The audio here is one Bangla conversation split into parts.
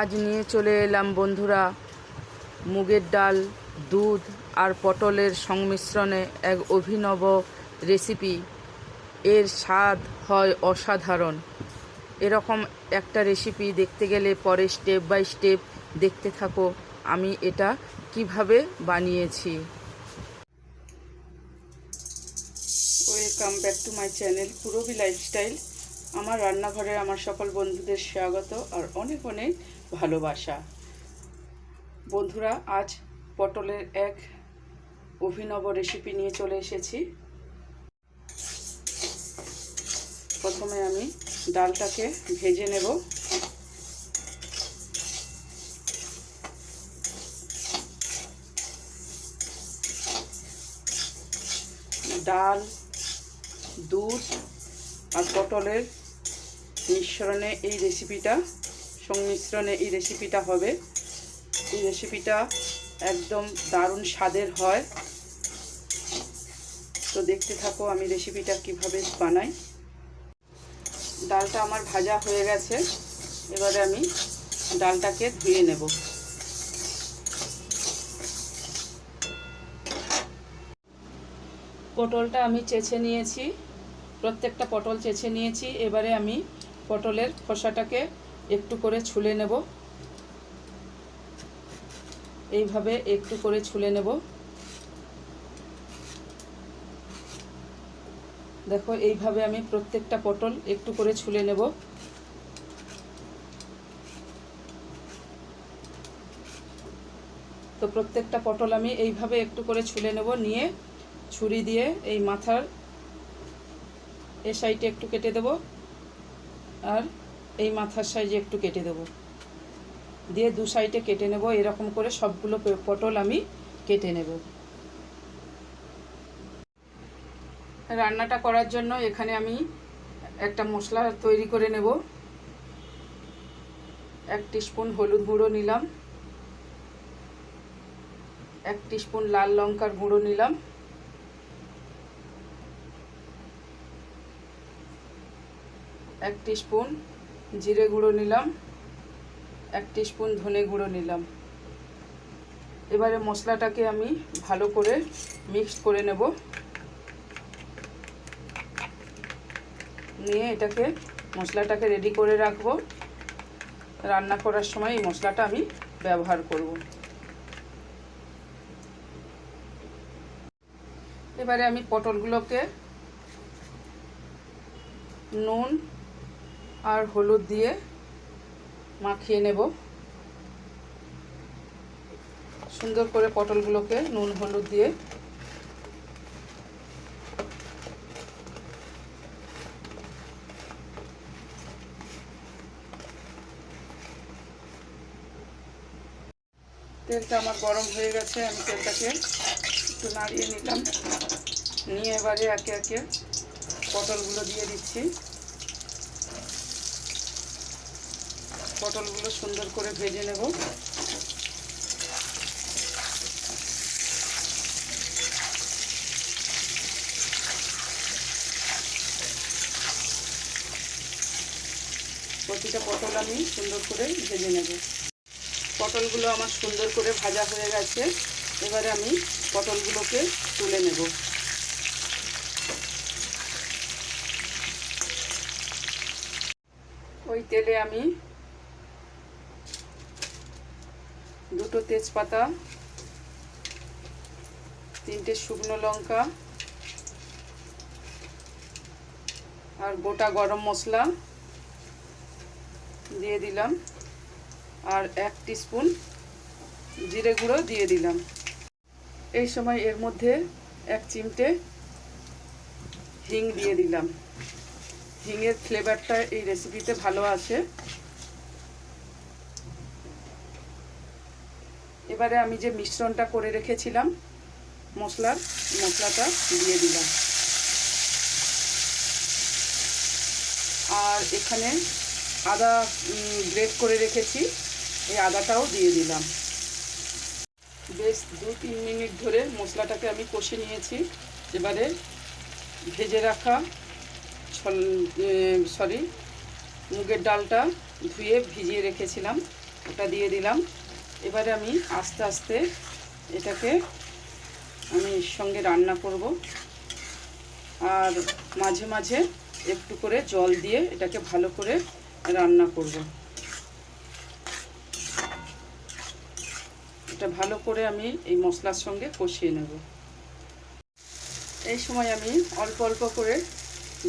আজ নিয়ে চলে এলাম বন্ধুরা। মুগের ডাল, দুধ আর পটলের সংমিশ্রণে এক অভিনব রেসিপি। এর স্বাদ হয় অসাধারণ। এরকম একটা রেসিপি দেখতে গেলে পরে স্টেপ বাই স্টেপ দেখতে থাকো, আমি এটা কীভাবে বানিয়েছি। Welcome back to my channel Purbi lifestyle আমার রান্নাঘরে আমার সকল বন্ধুদের স্বাগত আর অনেক অনেক ভালোবাসা। বন্ধুরা, আজ পটলের এক অভিনব রেসিপি নিয়ে চলে এসেছি। প্রথমে আমি ডালটাকে ভেজে নেব। ডাল, দুধ আর পটলের মিশ্রণে এই রেসিপিটা সংমিশ্রণে এই রেসিপিটা হবে। এই রেসিপিটা একদম দারুণ স্বাদের হয়। তো দেখতে থাকো আমি রেসিপিটা কীভাবে বানাই। ডালটা আমার ভাজা হয়ে গেছে। এবারে আমি ডালটাকে ধুয়ে নেব। পটলটা আমি চেঁচে নিয়েছি। প্রত্যেকটা পটল চেঁচে নিয়েছি। এবারে আমি পটলের খোসাটাকে একটু করে ছুলে নেব। এইভাবে একটু করে ছুলে নেব। দেখো, এইভাবে আমি প্রত্যেকটা পটল একটু করে ছুলে নেব। তো প্রত্যেকটা পটল আমি এইভাবে একটু করে ছুলে নেব, নিয়ে ছুরি দিয়ে এই মাথার এ সাইডে একটু কেটে দেব। আর এই মাথার সাইজে একটু কেটে দেব। দিয়ে দু সাইডে কেটে নেব, এরকম করে সবগুলো পটল আমি কেটে নেব। রান্নাটা করার জন্য এখানে আমি একটা মশলা তৈরি করে নেব। এক স্পুন হলুদ গুঁড়ো নিলাম। এক স্পুন লাল লঙ্কার গুঁড়ো নিলাম। এক স্পুন জিরে গুঁড়ো নিলাম, এক স্পুন ধনে গুঁড়ো নিলাম। এবারে মশলাটাকে আমি ভালো করে মিক্সড করে নেব। নিয়ে এটাকে, মশলাটাকে রেডি করে রাখব। রান্না করার সময় এই মশলাটা আমি ব্যবহার করব। এবারে আমি পটলগুলোকে নুন আর হলুদ দিয়ে মাখিয়ে নেব। সুন্দর করে পটলগুলোকে নুন, হলুদ দিয়ে। তেলটা আমার গরম হয়ে গেছে, আমি তেলটাকে একটু নাড়িয়ে নিলাম। নিয়ে এবারে একে একে পটলগুলো দিয়ে দিচ্ছি। পটলগুলো সুন্দর করে ভেজে নেব। প্রতিটা পটল আমি সুন্দর করে ভেজে নেব। পটলগুলো আমার সুন্দর করে ভাজা হয়ে গেছে। এবারে আমি পটলগুলোকে তুলে নেব। ওই তেলে আমি দুটো তেজপাতা, তিনটে শুকনো লঙ্কা আর গোটা গরম মশলা দিয়ে দিলাম আর এক স্পুন জিরে গুঁড়ো দিয়ে দিলাম। এই সময় এর মধ্যে এক চিমটে হিং দিয়ে দিলাম। হিঙের ফ্লেভারটা এই রেসিপিতে ভালো আছে এবারে আমি যে মিশ্রণটা করে রেখেছিলাম, মশলার, মশলাটা দিয়ে দিলাম। আর এখানে আদা গ্রেট করে রেখেছি, এই আদাটাও দিয়ে দিলাম। বেশ দু তিন মিনিট ধরে মশলাটাকে আমি কষে নিয়েছি। এবারে ভেজে রাখা সরি মুগের ডালটা ধুয়ে ভিজিয়ে রেখেছিলাম। ওটা দিয়ে দিলাম। এবারে আমি আস্তে আস্তে এটাকে আমি সঙ্গে রান্না করব। আর মাঝে মাঝে একটু করে জল দিয়ে এটাকে ভালো করে রান্না করব। এটা ভালো করে আমি এই মশলার সঙ্গে কষিয়ে নেব। এই সময় আমি অল্প অল্প করে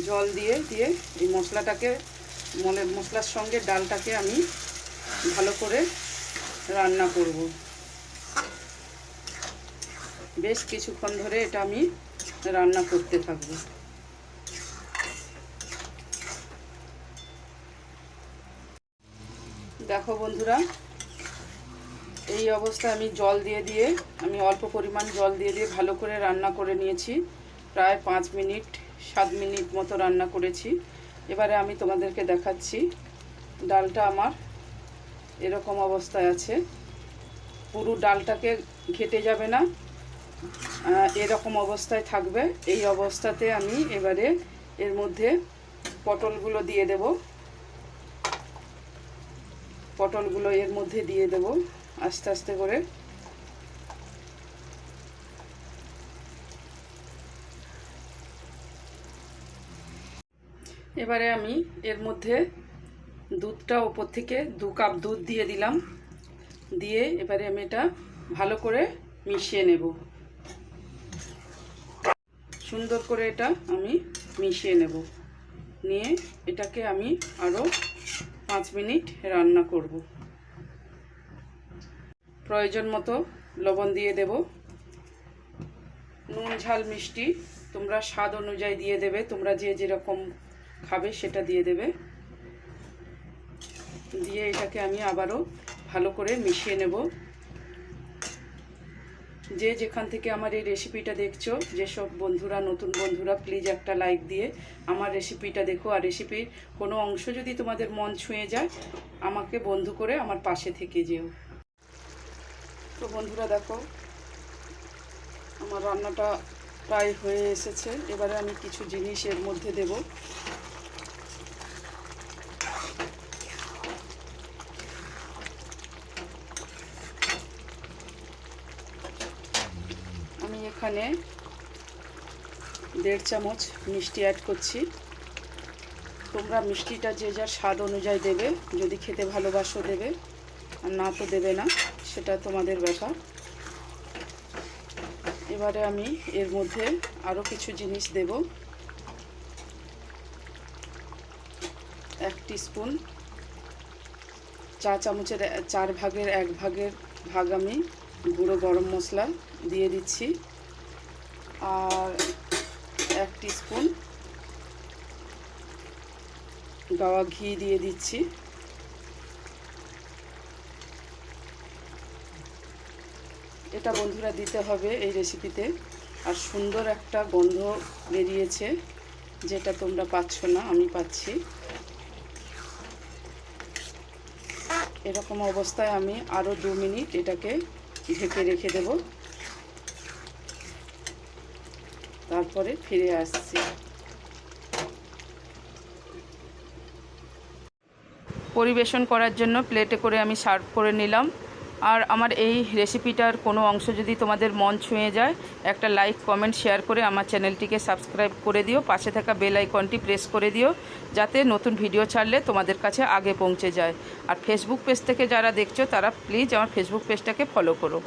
জল দিয়ে দিয়ে এই মশলাটাকে মনে মশলার সঙ্গে ডালটাকে আমি ভালো করে রান্না করব। বেশ কিছুক্ষণ ধরে এটা আমি রান্না করতে থাকব। দেখো বন্ধুরা, এই অবস্থায় আমি জল দিয়ে দিয়ে, আমি অল্প পরিমাণ জল দিয়ে দিয়ে ভালো করে রান্না করে নিয়েছি। প্রায় পাঁচ মিনিট, সাত মিনিট মতো রান্না করেছি। এবারে আমি তোমাদেরকে দেখাচ্ছি, ডালটা আমার এরকম অবস্থায় আছে। পুরো ডালটাকে ঘেটে যাবে না। এরকম অবস্থায় থাকবে। এই অবস্থাতে আমি এবারে এর মধ্যে পটলগুলো দিয়ে দেব। পটলগুলো এর মধ্যে দিয়ে দেব আস্তে আস্তে করে। এবারে আমি এর মধ্যে দুধটা ওপর থেকে দু কাপ দুধ দিয়ে দিলাম। দিয়ে এবারে আমি এটা ভালো করে মিশিয়ে নেব। সুন্দর করে এটা আমি মিশিয়ে নেব। নিয়ে এটাকে আমি আরও পাঁচ মিনিট রান্না করব। প্রয়োজন মতো লবণ দিয়ে দেব। নুন, ঝাল, মিষ্টি তোমরা স্বাদ অনুযায়ী দিয়ে দেবে। তোমরা যে যেরকম খাবে সেটা দিয়ে দেবে। এটাকে আমি আবারও ভালো করে মিশিয়ে নেব। যে যেখান থেকে আমার এই রেসিপিটা দেখছ যেসব বন্ধুরা, নতুন বন্ধুরা প্লিজ একটা লাইক দিয়ে আমার রেসিপিটা দেখো। আর রেসিপির কোনো অংশ যদি তোমাদের মন ছুঁয়ে যায়, আমাকে বন্ধু করে আমার পাশে থেকে যেও। তো বন্ধুরা দেখো, আমার রান্নাটা প্রায় হয়ে এসেছে। এবারে আমি কিছু জিনিস এর মধ্যে দেব আমি এখানে দেড় চামচ মিষ্টি অ্যাড করছি। তোমরা মিষ্টিটা যে যার স্বাদ অনুযায়ী দেবে, যদি খেতে ভালোবাসো দেবে, আর না তো দেবে না, সেটা তোমাদের ব্যাপার। এবারে আমি এর মধ্যে আরও কিছু জিনিস দেব। এক স্পুন চা চামচের চার ভাগের এক ভাগের ভাগ আমি গুঁড়ো গরম মশলা দিয়ে দিচ্ছি। আর এক স্পুন গাওয়া ঘি দিয়ে দিচ্ছি। এটা বন্ধুরা দিতে হবে এই রেসিপিতে আর সুন্দর একটা গন্ধ বেরিয়েছে, যেটা তোমরা পাচ্ছ না, আমি পাচ্ছি। এরকম অবস্থায় আমি আরও দু মিনিট এটাকে ঢেকে রেখে দেব। তারপরে ফিরে আসছি। পরিবেশন করার জন্য প্লেটে করে আমি সার্ভ করে নিলাম। আর আমার এই রেসিপিটার কোনো অংশ যদি তোমাদের মন ছুঁয়ে যায়, একটা লাইক, কমেন্ট, শেয়ার করে আমার চ্যানেলটিকে সাবস্ক্রাইব করে দিও। পাশে থাকা বেল আইকনটি প্রেস করে দিও, যাতে নতুন ভিডিও ছাড়লে তোমাদের কাছে আগে পৌঁছে যায়। আর ফেসবুক পেজ থেকে যারা দেখছ, তারা প্লিজ আমার ফেসবুক পেজটাকে ফলো করো।